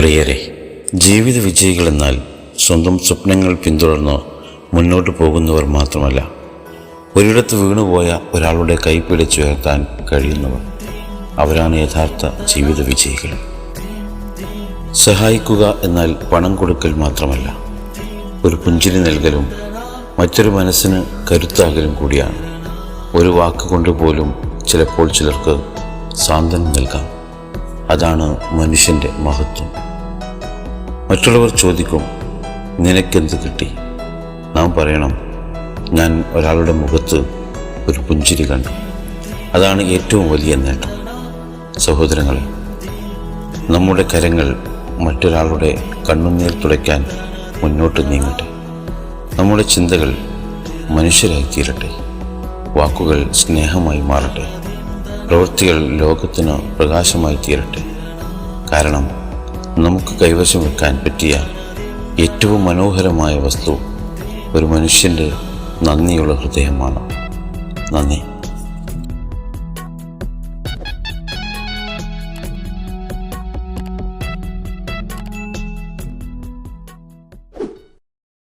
പ്രിയരെ ജീവിത വിജയികളെന്നാൽ സ്വന്തം സ്വപ്നങ്ങൾ പിന്തുടർന്ന് മുന്നോട്ട് പോകുന്നവർ മാത്രമല്ല ഒരിടത്ത് വീണുപോയ ഒരാളുടെ കൈ പിടിച്ചുയർത്താൻ കഴിയുന്നവർ. അവരാണ് യഥാർത്ഥ ജീവിത വിജയികൾ. സഹായിക്കുക എന്നാൽ പണം കൊടുക്കൽ മാത്രമല്ല ഒരു പുഞ്ചിരി നൽകലും മറ്റൊരു മനസ്സിന് കരുത്താകലും കൂടിയാണ്. ഒരു വാക്കുകൊണ്ട് പോലും ചിലപ്പോൾ ചിലർക്ക് സാന്ത്വനം നൽകാം. അതാണ് മനുഷ്യന്റെ മഹത്വം. മറ്റുള്ളവർ ചോദിക്കും നിനക്കെന്ത് കിട്ടി? നാം പറയണം ഞാൻ ഒരാളുടെ മുഖത്ത് ഒരു പുഞ്ചിരി കണ്ടു. അതാണ് ഏറ്റവും വലിയ നേട്ടം. സഹോദരങ്ങളെ നമ്മുടെ കരങ്ങൾ മറ്റൊരാളുടെ കണ്ണുനീർ തുടയ്ക്കാൻ മുന്നോട്ട് നീങ്ങട്ടെ. നമ്മുടെ ചിന്തകൾ മനുഷ്യരായി തീരട്ടെ വാക്കുകൾ സ്നേഹമായി മാറട്ടെ. പ്രവൃത്തികൾ ലോകത്തിന് പ്രകാശമായി തീരട്ടെ കാരണം നമുക്ക് കൈവശം വെക്കാൻ പറ്റിയ ഏറ്റവും മനോഹരമായ വസ്തു ഒരു മനുഷ്യന്റെ നന്ദിയുള്ള ഹൃദയമാണ്. നന്ദി.